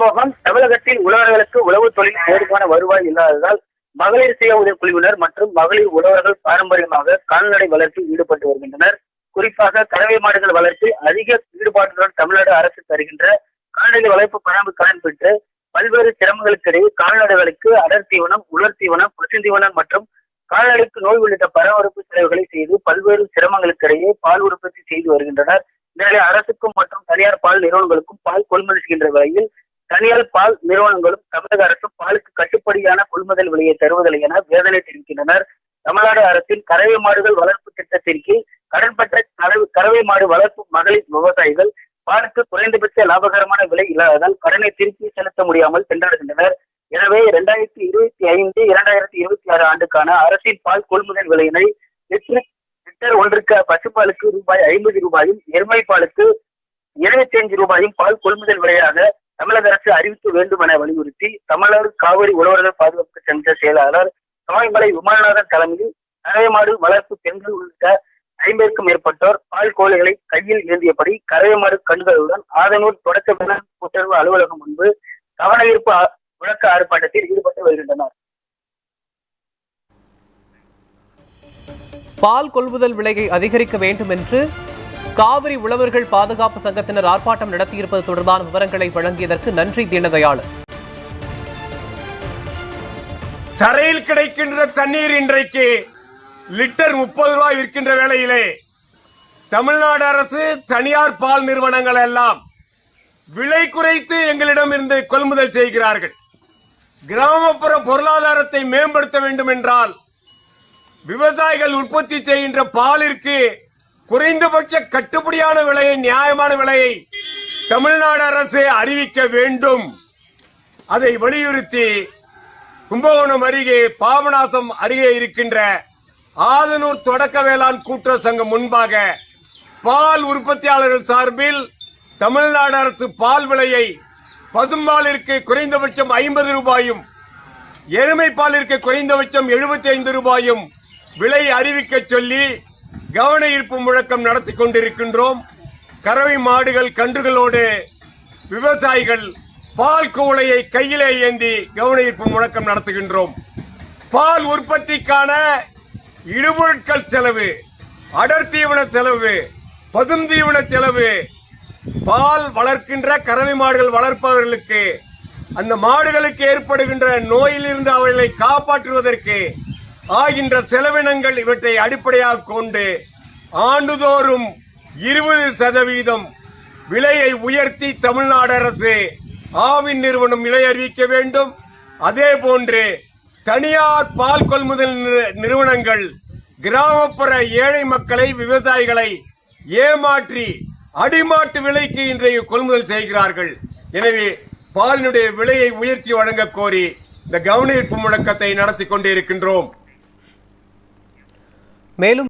கும்பகோணம் தமிழகத்தில் உழவர்களுக்கு உழவு தொழில் போதுமான வருவாய் இல்லாததால் மகளிர் சுய உதவி குழுவினர் மற்றும் மகளிர் உழவர்கள் பாரம்பரியமாக கால்நடை வளர்ப்பில் ஈடுபட்டு வருகின்றனர். குறிப்பாக கறவை மாடுகள் வளர்ப்பில் அதிக ஈடுபாட்டுடன் தமிழ்நாடு அரசு தருகின்ற கால்நடை வளர்ப்பு பராமரி கடன் பெற்று பல்வேறு சிரமங்களுக்கிடையே கால்நடைகளுக்கு அடர்த்தீவனம் உலர்த்தீவனம் உலர் பசுந்தீவனம் மற்றும் கால்நடைக்கு நோய் உள்ளிட்ட பராமரிப்பு செலவுகளை செய்து பல்வேறு சிரமங்களுக்கிடையே பால் உற்பத்தி செய்து வருகின்றனர். இதனாலே அரசுக்கும் மற்றும் தனியார் பால் நிறுவனங்களுக்கும் பால் கொள்முதல் செய்கின்ற வகையில் தனியார் பால் நிறுவனங்களும் தமிழக அரசும் பாலுக்கு கட்டுப்படியான கொள்முதல் விலையை தருவதில்லை என வேதனை தெரிவிக்கின்றனர். தமிழ்நாடு அரசின் கறவை மாடுகள் வளர்ப்பு திட்டத்தின் கீழ் கடன் பெற்ற கறவை- கறவை மாடு வளர்ப்பு மகளிர் விவசாயிகள் பாலுக்கு குறைந்தபட்ச லாபகரமான விலை இல்லாததால் கடனை திருப்பி செலுத்த முடியாமல் திண்டாடுகின்றனர். எனவே இரண்டாயிரத்தி இருபத்தி ஐந்து இரண்டாயிரத்தி இருபத்தி ஆறு ஆண்டுக்கான அரசின் பால் கொள்முதல் விலையினை லிட்டர் லிட்டர் ஒன்றுக்கு பசுப்பாலுக்கு ரூபாய் ஐம்பது ரூபாயும் எருமை பாலுக்கு இருபத்தி அஞ்சு ரூபாயும் பால் கொள்முதல் விலையாக தமிழக அரசு அறிவிக்க வேண்டும் என வலியுறுத்தி தமிழர் காவிரி உழவர்கள் பாதுகாப்பு சென்ற செயலாளர் சமயமலை விமானநாதன் தலைமையில் கரையமாடு வளர்ப்பு பெண்கள் உள்ளிட்ட ஐம்பதுக்கும் மேற்பட்டோர் பால் கோழிகளை கையில் ஏந்தியபடி கரையமாடு கண்களுடன் ஆதனூர் தொடக்க வேளாண் கூட்டுறவு அலுவலகம் முன்பு கவனஈர்ப்பு விளக்க ஆ- ஆர்ப்பாட்டத்தில் ஈடுபட்டு வருகின்றனர். பால் கொள்முதல் விலையை அதிகரிக்க வேண்டும் என்று காவிரி உழவர்கள் பாதுகாப்பு சங்கத்தினர் ஆர்ப்பாட்டம் நடத்தியிருப்பது தொடர்பான விவரங்களை வழங்கியதற்கு நன்றி தீனதயாளன் தரையில் கிடைக்கின்ற தண்ணீர் இன்றைக்கு லிட்டர் முப்பது ரூபாய் விற்கின்ற வேளையிலே தமிழ்நாடு அரசு தனியார் பால் நிறுவனங்கள் எல்லாம் விலை குறைத்து எங்களிடம் இருந்து கொள்முதல் செய்கிறார்கள். கிராமப்புற பொருளாதாரத்தை மேம்படுத்த வேண்டும் என்றால் விவசாயிகள் உற்பத்தி செய்கின்ற பாலிற்கு குறைந்தபட்ச கட்டுப்படியான விலையை நியாயமான விலையை தமிழ்நாடு அரசு அறிவிக்க வேண்டும். அதை வலியுறுத்தி கும்பகோணம் அருகே பாபநாசம் அருகே இருக்கின்ற ஆதனூர் தொடக்க வேளாண் கூட்டுறவு சங்கம் முன்பாக பால் உற்பத்தியாளர்கள் சார்பில் தமிழ்நாடு அரசு பால் விலையை பசும்பாலிற்கு குறைந்தபட்சம் ஐம்பது ரூபாயும் எருமை பாலிற்கு குறைந்தபட்சம் எழுபத்தி ஐந்து ரூபாயும் விலை அறிவிக்க சொல்லி கவன ஈர்ப்பு முழக்கம் நடத்தி கொண்டிருக்கின்றோம். கறவை மாடுகள் கன்றுகளோடு விவசாயிகள் பால் கூளையை கையிலே ஏந்தி கவன ஈர்ப்பு முழக்கம் நடத்துகின்றோம். பால் உற்பத்திக்கான இடுபொருட்கள் செலவு அடர் தீவன செலவு பசும் தீவன செலவு பால் வளர்க்கின்ற கறவை மாடுகள் வளர்ப்பவர்களுக்கு அந்த மாடுகளுக்கு ஏற்படுகின்ற நோயிலிருந்து அவர்களை காப்பாற்றுவதற்கு ஆகின்ற செலவினங்கள் இவற்றை அடிப்படையாக கொண்டு ஆண்டுதோறும் இருபது சதவீதம் விலையை உயர்த்தி தமிழ்நாடு அரசு ஆவின் நிறுவனம் விலை அறிவிக்க வேண்டும். அதே போன்று தனியார் பால் கொள்முதல் நிறுவனங்கள் கிராமப்புற ஏழை மக்களை விவசாயிகளை ஏமாற்றி அடிமாட்டு விலைக்கு இன்றைய கொள்முதல் செய்கிறார்கள். எனவே பாலினுடைய விலையை உயர்த்தி வழங்க கோரி இந்த கவன முழக்கத்தை நடத்தி கொண்டிருக்கின்றோம். மேலும்